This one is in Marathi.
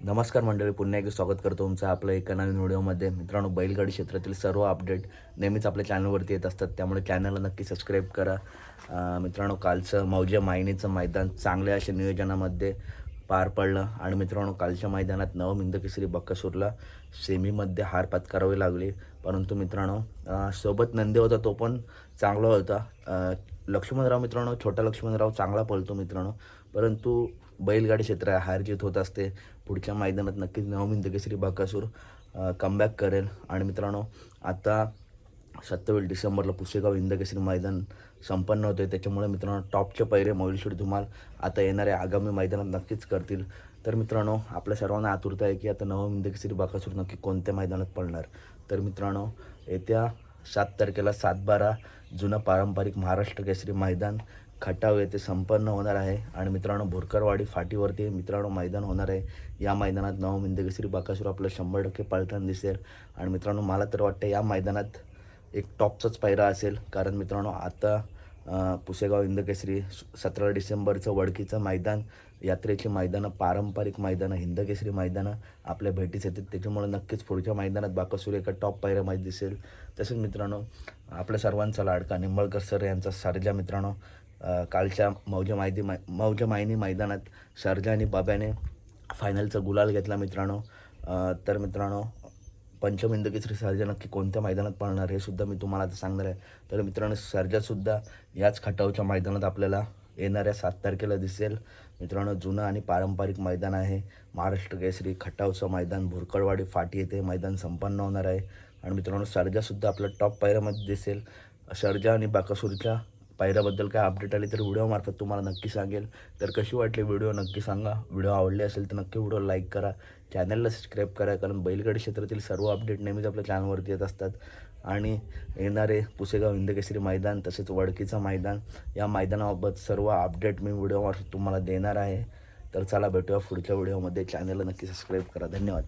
नमस्कार मंडळी पुन्हा एकदा स्वागत करतो तुमचं आपलं एका नवीन व्हिडिओमध्ये. मित्रांनो बैलगाडी क्षेत्रातील सर्व अपडेट नेहमीच आपल्या चॅनलवरती येत असतात त्यामुळे चॅनलला नक्की सबस्क्राईब करा. मित्रांनो कालचं मौजे मायनीचं मैदान चांगल्या अशा नियोजनामध्ये पार पडलं आणि मित्रांनो कालच्या मैदानात नवमिंद केसरी बक्कासूरला सेमीमध्ये हार पत्करावी लागली. परंतु मित्रांनो सोबत नंदी होता तो पण चांगला होता. लक्ष्मणराव मित्रांनो छोटा लक्ष्मणराव चांगला पळतो मित्रांनो. परंतु बैलगाडी क्षेत्र आहे हार जीत होत असते. पुढच्या मैदानात नक्कीच नवमिंद केसरी बाकासूर कमबॅक करेल. आणि मित्रांनो आता सत्तावीस डिसेंबरला पुसेगाव इंदकेसरी मैदान संपन्न होते त्याच्यामुळे मित्रांनो टॉपचे पैरे मौलशीर धुमाल आता येणाऱ्या आगामी मैदानात नक्कीच करतील. तर मित्रांनो आपल्या सर्वांना आतुरता आहे की आता नवम इंदकेसरी बाकासूर नक्की कोणत्या मैदानात पडणार तर मित्रांनो येत्या सात तारखेला सात बारा जुनं पारंपरिक महाराष्ट्र केसरी मैदान खटाव येथे संपन्न होणार आहे. आणि मित्रांनो भोरकरवाडी फाटीवरती मित्रांनो मैदान होणार आहे. या मैदानात नवम इंदकेसरी बाकासूर आपलं शंभर टक्के पाळताना दिसेल. आणि मित्रांनो मला तर वाटतं या मैदानात एक टॉपचाच पायरा असेल. कारण मित्रांनो आता पुसेगाव हिंदकेसरी सतरा डिसेंबरचं वडकीचं मैदान यात्रेची मैदानं पारंपरिक मैदानं हिंदकेसरी मैदानं आपल्या भेटीस येतात. त्याच्यामुळे नक्कीच पुढच्या मैदानात बाकासूर एका टॉप पायऱ्यामध्ये दिसेल. तसेच मित्रांनो आपल्या सर्वांचा लाडका निंबळकर सर यांचा सरजा मित्रांनो कालच्या मौजे माहिती मै मौजे मायनी मैदानात सरजा आणि बाब्याने फायनलचा गुलाल घेतला मित्रांनो. तर मित्रांनो पंचमिंद केसरी सर्जा नक्की कोणत्या मैदानात पळणार हे सुद्धा मी तुम्हाला आता सांगणार आहे. तर मित्रांनो सर्जासुद्धा याच खटावच्या मैदानात आपल्याला येणाऱ्या सात तारखेला दिसेल. मित्रांनो जुनं आणि पारंपरिक मैदान आहे. महाराष्ट्र केसरी खटावचं मैदान भुरकळवाडी फाटी येथे मैदान संपन्न होणार आहे. आणि मित्रांनो सर्जासुद्धा आपल्या टॉप पायऱ्यामध्ये दिसेल. सर्जा आणि बाकासूरच्या पायऱ्याबद्दल काय अपडेट आली तर व्हिडिओमार्फत तुम्हाला नक्की सांगेल. तर कशी वाटली व्हिडिओ नक्की सांगा. व्हिडिओ आवडले असेल तर नक्की व्हिडिओ लाईक करा. चॅनलला सबस्क्राईब करा कारण बैलगाडी क्षेत्रातील सर्व अपडेट नेहमीच आपल्या चॅनलवरती येत असतात. आणि येणारे पुसेगाव हिंदकेसरी मैदान तसेच वडकीचं मैदान या मैदानाबाबत सर्व अपडेट मी व्हिडिओमार्फत तुम्हाला देणार आहे. तर चला भेटूया पुढच्या व्हिडिओमध्ये चॅनलला नक्की सबस्क्राईब करा. धन्यवाद.